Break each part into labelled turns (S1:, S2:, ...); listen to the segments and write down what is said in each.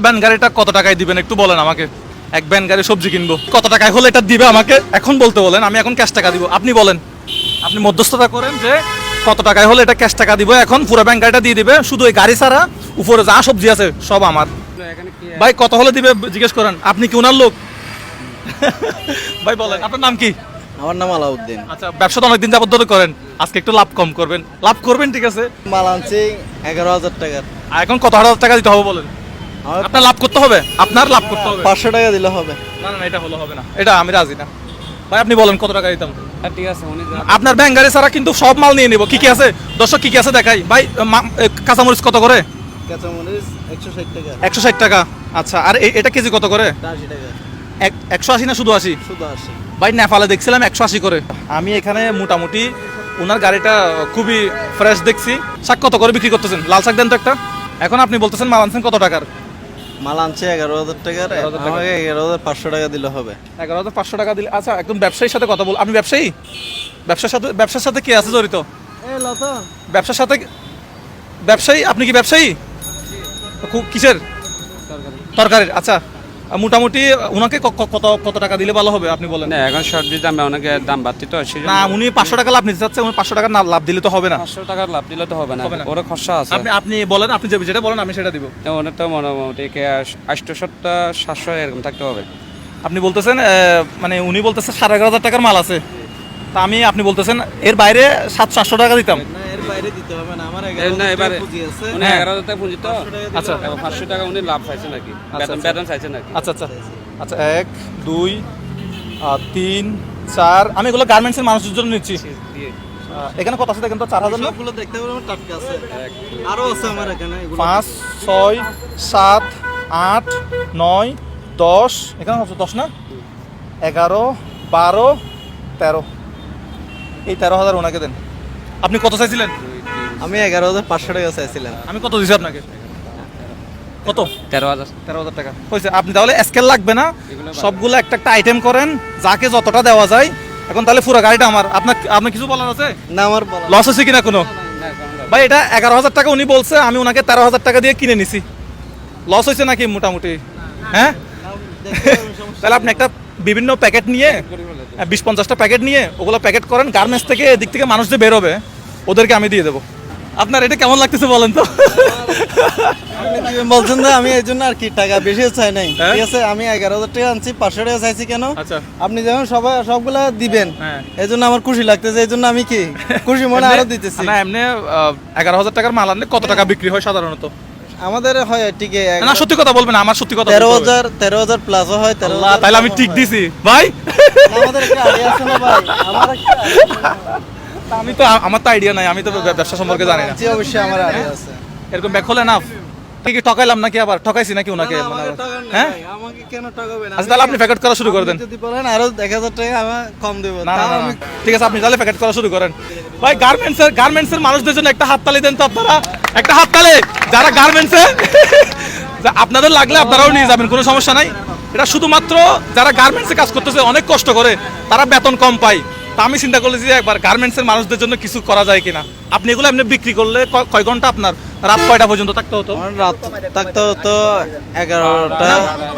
S1: Van গাড়িটা কত টাকায় দিবেন? একটু বলেন আমাকে। এক ভ্যান গাড়ি সবজি কিনবো। কত টাকায় হলে এটা দিবে আমাকে? এখন বলতে বলেন আমি এখন ক্যাশ টাকা দিব। আপনি বলেন। আপনি মধ্যস্থতা করেন যে কত টাকায় হলে এটা ক্যাশ টাকা দিব। এখন পুরো ব্যাংক গাড়িটা দিয়ে দিবে। শুধু ওই গাড়ি ছাড়া উপরে যা সবজি আছে সব আমার। ভাই কত হলে দিবে জিজ্ঞেস করেন। আপনি কি ওনার লোক? ভাই বলেন। আপনার নাম কি?
S2: আমার নাম আলাউদ্দিন।
S1: আচ্ছা ব্যবসা তো অনেকদিন যাবত ধরে করেন। আজকে একটু লাভ কম করবেন। লাভ করবেন ঠিক আছে।
S2: মাল আনছি এগারো হাজার টাকার।
S1: এখন কত হাজার টাকা দিতে হবে বলেন? আপনার লাভ করতে হবে আপনার লাভ করতে হবে।
S2: পাঁচশো টাকা দিলে হবে।
S1: না না এটা হলো হবে না। এটা আমি রাজি না। ভাই আপনি বলেন কত টাকা দিতাম
S3: হ্যাঁ, ঠিক আছে উনি
S1: আপনার ব্যাংক গাড়ি ছাড়া কিন্তু সব মাল নিয়ে নিব। কি কি আছে? দর্শক কি কি আছে দেখাই। ভাই কাঁচামরিচ কত করে?
S2: কাঁচামরিচ একশো ষাট টাকা।
S1: আচ্ছা আর এটা কেজি কত করে? একশো আশি না শুধু আশি?
S2: শুধু আশি।
S1: ভাই নেপালে দেখছিলাম একশো আশি করে। আমি এখানে মোটামুটি ওনার গাড়িটা খুবই ফ্রেশ দেখছি। শাক কত করে বিক্রি করতেছেন? লাল শাক দেন তো একটা। এখন আপনি বলতেছেন মাল আনছেন কত টাকার?
S2: মাল আনছে এগারো হাজার টাকার
S1: 11,000 টাকা।
S2: আমাকে এগারো হাজার পাঁচশো টাকা দিলে হবে।
S1: এগারো হাজার পাঁচশো টাকা দিলে আচ্ছা একদম ব্যবসায়ীর সাথে কথা বল। আপনি ব্যবসায়ী? ব্যবসার সাথে ব্যবসার সাথে কে আছে জড়িত? ব্যবসার সাথে ব্যবসায়ী? আপনি কি ব্যবসায়ী? খুব কিসের? তরকারির। আচ্ছা। মোটামুটি ওনাকে কত কত টাকা দিলে ভালো হবে আপনি বলেন?
S3: না এখন সবজির দাম অনেক দাম বাড়তি তো
S1: না উনি পাঁচশো টাকা লাভ নিতে চাচ্ছে উনি পাঁচশো টাকা লাভ দিলে তো হবে না।
S3: পাঁচশো টাকার লাভ দিলে তো হবে না। ওরা খরচা আছে।
S1: আপনি আপনি বলেন আপনি যে যেটা বলেন আমি সেটা দিব।
S3: ওনার তো মোটামুটি আষ্টশোটা সাতশো এরকম থাকতে হবে।
S1: আপনি বলতেছেন মানে উনি বলতেছেন সাড়ে এগারো হাজার টাকার মাল আছে। তা আমি আপনি বলতেছেন এর বাইরে সাতশো আটশো টাকা দিতাম।
S2: বাইরে দিতে হবে না। আমার
S3: না এবারে
S2: টাকা পুঁজি আছে।
S3: উনি
S1: হ্যাঁ।
S3: এগারো হাজার টাকা পুঁজি তো।
S1: আচ্ছা
S3: পাঁচশো টাকা উনি লাভ পাইছে নাকি? বেতন
S1: আচ্ছা।
S3: চাইছে নাকি?
S1: আচ্ছা আচ্ছা। আচ্ছা এক দুই তিন চার। আমি এগুলো গার্মেন্টসের মানুষের জন্য নিচ্ছি। এখানে কত আছে দেখেন তো? চার হাজার?
S2: সবগুলো দেখতে পারবেন টাটকা আছে। আরও আছে আমার এখানে
S1: পাঁচ ছয় সাত আট নয় দশ। এখানে হচ্ছে দশ না? এগারো বারো তেরো। এই তেরো হাজার ওনাকে দেন। আপনি কত চাইছিলেন?
S2: আমি এগারো হাজার পাঁচশো টাকা চাইছিলাম।
S1: আমি কত দিছি আপনাকে? কত?
S3: তেরো হাজার।
S1: তেরো হাজার টাকা। হয়েছে। আপনি তাহলে স্কেল লাগবে না। সবগুলো একটা একটা আইটেম করেন যাকে যতটা দেওয়া যায়। এখন তাহলে পুরো গাড়িটা আমার। আপনার আপনার কিছু বলার আছে?
S2: না আমার
S1: লস হচ্ছে কিনা কোনো?
S3: না, কোনো
S1: ভাই এটা এগারো হাজার টাকা উনি বলছে আমি ওনাকে তেরো হাজার টাকা দিয়ে কিনে নিছি। লস হয়েছে নাকি মোটামুটি? হ্যাঁ? তাহলে আপনি একটা বিভিন্ন প্যাকেট নিয়ে বিশ পঞ্চাশটা প্যাকেট নিয়ে ওগুলো প্যাকেট করেন। গার্মেন্টস থেকে এদিক থেকে মানুষ যে বেরোবে ওদেরকে আমি দিয়ে দেবো। আপনার এটা কেমন লাগতেছে বলেন তো?
S2: বলছেন যে আমি এই জন্য আর কি টাকা বেশি চাই নাই?
S1: হ্যাঁ?
S2: ঠিক আছে আমি এগারো হাজার টাকা আনছি পাঁচশো টাকা চাইছি কেন?
S1: আচ্ছা।
S2: আপনি যেমন সবাই সবগুলা দিবেন
S1: হ্যাঁ।
S2: এই জন্য আমার খুশি লাগতেছে এই জন্য আমি কি খুশি মনে আরও দিতেছি?
S1: না এমনি এগারো হাজার টাকার মাল আনলে কত টাকা বিক্রি হয় সাধারণত?
S2: আমাদের হয় ঠিক
S1: না সত্যি কথা বলবেন আমার সত্যি কথা
S2: তেরো হাজার তেরো হাজার প্লাসও হয় তেরো
S1: তাহলে আমি ঠিক দিছি। ভাই!
S2: আমাদের একটা idea আছে না ভাই? আমার একটা।
S1: আমি তো আমার তো আইডিয়া নাই আমি তো ব্যবসা সম্পর্কে জানি না।
S2: জি অবশ্যই আমার আইডিয়া আছে।
S1: এরকম ব্যাক হলে না কি কি ঠকাইলাম নাকি আবার? ঠকাইছি নাকি ওনাকে? মানে হ্যাঁ?
S2: আমাকে কেন ঠকাবেন?
S1: আচ্ছা তাহলে আপনি প্যাকেট করা শুরু করে দেন।
S2: যদি বলেন আরও এক হাজার টাকা আমার কম দেবো।
S1: না
S2: আমি
S1: ঠিক আছে আপনি তাহলে প্যাকেট করা শুরু করেন। ভাই গার্মেন্টসের গার্মেন্টসের মানুষদের জন্য একটা হাততালি দেন তো আপনারা। একটা হাততালি! যারা গার্মেন্টসে আপনাদের লাগলে আপনারাও নিয়ে যাবেন কোনো সমস্যা নাই। এটা শুধুমাত্র যারা গার্মেন্টসে কাজ করতেছে অনেক কষ্ট করে তারা বেতন কম পায়। তা আমি চিন্তা করলে যে একবার গার্মেন্টসের মানুষদের জন্য কিছু করা যায় কিনা? আপনি এগুলো এমনি বিক্রি করলে কয় ঘণ্টা আপনার? রাত কয়টা পর্যন্ত থাকতে হতো?
S2: রাত থাকতে হতো এগারোটা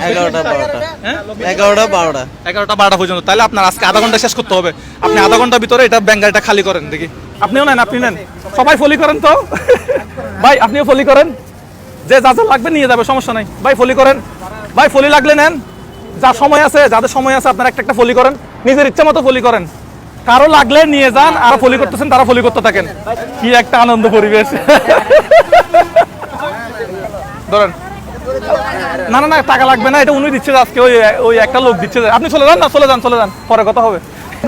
S2: এগারোটা বারোটা।
S1: হ্যাঁ?
S2: এগারোটা বারোটা।
S1: এগারোটা বারোটা পর্যন্ত। তাহলে আপনার আজকে আধা ঘণ্টা শেষ করতে হবে। আপনি আধা ঘণ্টার ভিতরে এটা ব্যাঙ্গারিটা খালি করেন দেখি। আপনিও নেন আপনি নেন। সবাই ফলি করেন তো? ভাই আপনিও ফলি করেন। যে যা যা লাগবে নিয়ে যাবে সমস্যা নাই। ভাই ফলি করেন। ভাই ফলি লাগলে নেন। যা সময় আছে যাদের সময় আছে আপনারা একটা একটা ফলি করেন। নিজের ইচ্ছা মতো ফলি করেন। কারও লাগলে নিয়ে যান, আর ফলি করতেছেন, তারা ফলি করতে থাকেন। কি একটা আনন্দ পরিবেশ। ধরেন। না না না, টাকা লাগবে না, এটা উনি দিচ্ছে আজকে ওই ওই একটা লোক দিচ্ছে আপনি চলে যান না, চলে যান চলে যান, পরে কথা হবে।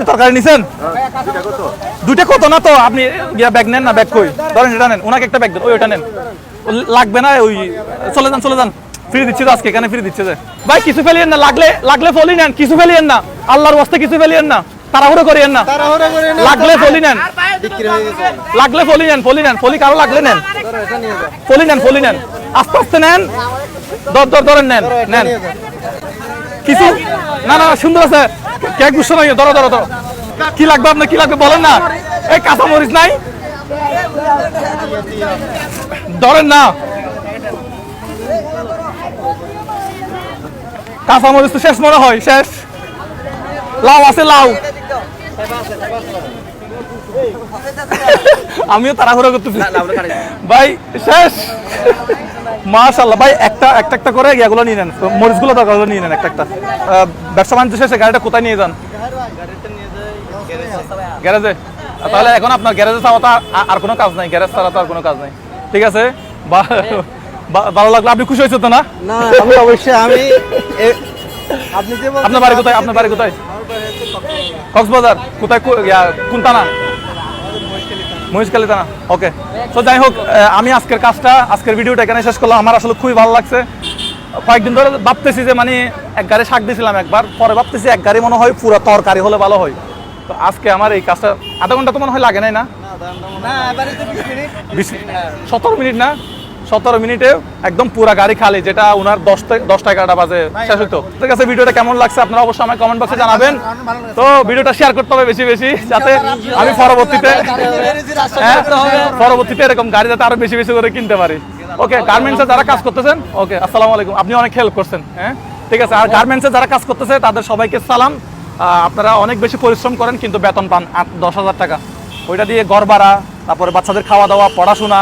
S1: তরকারি নিছেন? দুইটা কত না তো? আপনি ইয়া ব্যাগ নেন না, ব্যাগ কই? ধরেন এটা নেন ওনাকে একটা ব্যাগ দেন, ওই ওটা নেন। লাগবে না ওই, চলে যান চলে যান। ফ্রি দিচ্ছে তো আজকে, এখানে ফ্রি দিচ্ছে যে। ভাই, কিছু ফেলিয়েন না, লাগলে লাগলে ফলি নেন, কিছু ফেলিয়েন না। আল্লাহর ওয়াস্তে কিছু ফেলিয়েন না। তাড়াহুড়ো করিয়েন না। লাগলে ফলি নেন। লাগলে ফলি নেন ফলি নেন ফলি কারও লাগলে নেন। ফলি নেন ফলি নেন। আস্তে আস্তে নেন। দর দর ধরেন নেন নেন। কিছু? না না সুন্দর আছে। কেক নাই ধরো ধরো ধরো। কি লাগবে আপনার কি লাগবে বলেন না। এই কাঁচা মরিচ নাই? ধরেন না। কাঁচামরিচ তো শেষ মনে হয় শেষ। লাউ আছে লাউ। আমিও তাড়াহুড়ো করতেছি। ভাই শেষ। মাশাল্লাহ ভাই একটা একটা একটা করে ইয়াগুলো নিয়ে নেন। মরিচগুলো দরকার নিয়ে নেন একটা একটা। ব্যবসা বাণিজ্য শেষে গাড়িটা কোথায় নিয়ে যান? গ্যারেজে। তাহলে এখন আপনার গ্যারেজে ছাড়া তো আর- কোনো কাজ নাই। গ্যারেজ ছাড়া তো আর কোনো কাজ নাই। ঠিক আছে? বা- বা- ভালো লাগল। আপনি খুশি হয়েছে তো না?
S2: না আমি অবশ্যই আমি
S1: আপনার বাড়ি কোথায়? আপনার বাড়ি কোথায়? কক্সবাজার। কোথায়? কোন থানা? মহিষকালী থানা। ওকে। তো যাই হোক আমি আজকের কাজটা আজকের ভিডিওটা এখানে শেষ করলাম। আমার আসলে খুবই ভালো লাগছে। কয়েকদিন ধরে ভাবতেছি যে মানে এক গাড়ি শাক দিয়েছিলাম একবার। পরে ভাবতেছি এক গাড়ি মনে হয় পুরো তরকারি হলে ভালো হয়। তো আজকে আমার এই কাজটা আধা ঘণ্টা তো মনে হয় লাগে নাই না?
S2: না এবারে তো 20 মিনিট।
S1: বিশ সতেরো মিনিট না? সতেরো মিনিটে একদম পুরা গাড়ি খালি যেটা ওনার দশ থেকে দশটা এগারোটা বাজে। শেষ হতো ঠিক আছে ভিডিওটা কেমন লাগছে আপনারা অবশ্যই আমাকে কমেন্ট বক্সে জানাবেন। তো ভিডিওটা শেয়ার করতে হবে বেশি বেশি যাতে আমি পরবর্তীতে হ্যাঁ, পরবর্তীতে এরকম গাড়ি যাতে আরও বেশি বেশি করে কিনতে পারি। ওকে গার্মেন্টসে যারা কাজ করতেছেন ওকে আসসালামু আলাইকুম। আপনি অনেক হেল্প করছেন হ্যাঁ? ঠিক আছে আর গার্মেন্টসে যারা কাজ করতেছে তাদের সবাইকে সালাম। আহ, আপনারা অনেক বেশি পরিশ্রম করেন কিন্তু বেতন পান আট দশ হাজার টাকা। ওইটা দিয়ে ঘর ভাড়া তারপরে বাচ্চাদের খাওয়া দাওয়া পড়াশোনা।